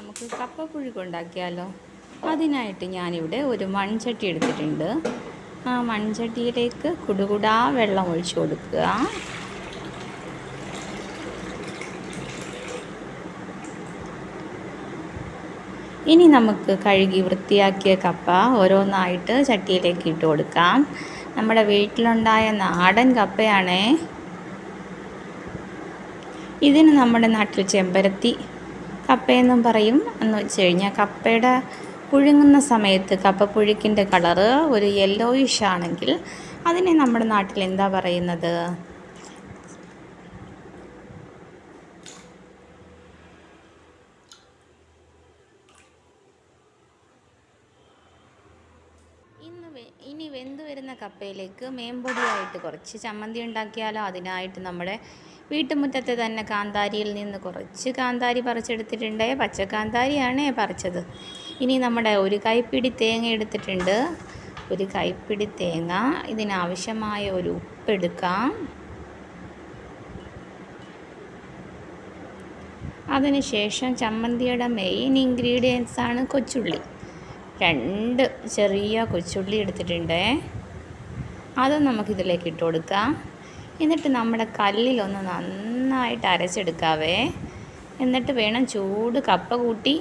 നമുക്ക് കപ്പപ്പുഴുക്ക് ഉണ്ടാക്കിയാലോ? അതിനായിട്ട് ഞാനിവിടെ ഒരു മൺചട്ടി എടുത്തിട്ടുണ്ട്. ആ മൺചട്ടിയിലേക്ക് കുടുകുടാ വെള്ളം ഒഴിച്ചു കൊടുക്കുക. ഇനി നമുക്ക് കഴുകി വൃത്തിയാക്കിയ കപ്പ ഓരോന്നായിട്ട് ചട്ടിയിലേക്ക് ഇട്ട് കൊടുക്കാം. നമ്മുടെ വീട്ടിലുണ്ടായ നാടൻ കപ്പയാണേ. ഇതിന് നമ്മുടെ നാട്ടിൽ ചെമ്പരത്തി കപ്പയെന്നും പറയും. എന്ന് വെച്ച് കഴിഞ്ഞാൽ കപ്പയുടെ പുഴുങ്ങുന്ന സമയത്ത് കപ്പ പുഴുക്കിന്റെ കളറ് ഒരു യെല്ലോയിഷ് ആണെങ്കിൽ അതിനെ നമ്മുടെ നാട്ടിൽ എന്താ പറയുന്നത്? ഇന്ന് ഇനി വെന്ത് വരുന്ന കപ്പയിലേക്ക് മേമ്പൊടിയായിട്ട് കുറച്ച് ചമ്മന്തി ഉണ്ടാക്കിയാലോ? അതിനായിട്ട് നമ്മുടെ വീട്ടുമുറ്റത്തെ തന്നെ കാന്താരിയിൽ നിന്ന് കുറച്ച് കാന്താരി പറിച്ചെടുത്തിട്ടുണ്ട്. പച്ച കാന്താരിയാണ് പറിച്ചത്. ഇനി നമ്മുടെ ഒരു കൈപ്പിടി തേങ്ങ എടുത്തിട്ടുണ്ട്. ഒരു കൈപ്പിടി തേങ്ങ ഇതിനാവശ്യമായ ഒരു ഉപ്പ് എടുക്കാം. അതിനുശേഷം ചമ്മന്തിയുടെ മെയിൻ ഇൻഗ്രീഡിയൻസ് ആണ് കൊച്ചുള്ളി. രണ്ട് ചെറിയ കൊച്ചുള്ളി എടുത്തിട്ടുണ്ട്. അത് നമുക്കിതിലേക്ക് ഇട്ട് കൊടുക്കാം. എന്നിട്ട് നമ്മുടെ കല്ലിലൊന്ന് നന്നായിട്ട് അരച്ചെടുക്കാവേ. എന്നിട്ട് വേണം ചൂട് കപ്പ കൂട്ടി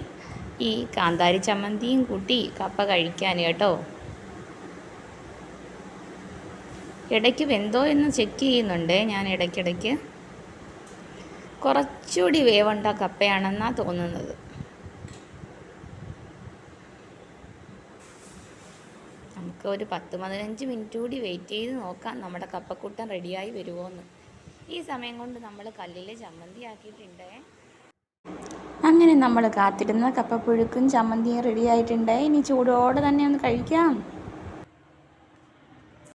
ഈ കാന്താരി ചമ്മന്തിയും കൂട്ടി കപ്പ കഴിക്കാൻ കേട്ടോ. ഇടയ്ക്ക് വെന്തോ എന്ന് ചെക്ക് ചെയ്യുന്നുണ്ട് ഞാൻ ഇടയ്ക്കിടയ്ക്ക്. കുറച്ചുകൂടി വേവുണ്ട കപ്പയാണെന്നാണ് തോന്നുന്നത്. നമുക്ക് ഒരു പത്ത് പതിനഞ്ച് മിനിറ്റ് കൂടി വെയിറ്റ് ചെയ്ത് നോക്കാം നമ്മുടെ കപ്പക്കൂട്ടം റെഡിയായി വരുമോയെന്ന് ഈ സമയം കൊണ്ട് നമ്മൾ കല്ലിൽ ചമ്മന്തി ആക്കിയിട്ടുണ്ട്. അങ്ങനെ നമ്മൾ കാത്തിരുന്ന കപ്പപ്പുഴുക്കും ചമ്മന്തിയും റെഡി ആയിട്ടുണ്ട്. ഇനി ചൂടോടെ തന്നെ ഒന്ന് കഴിക്കാം.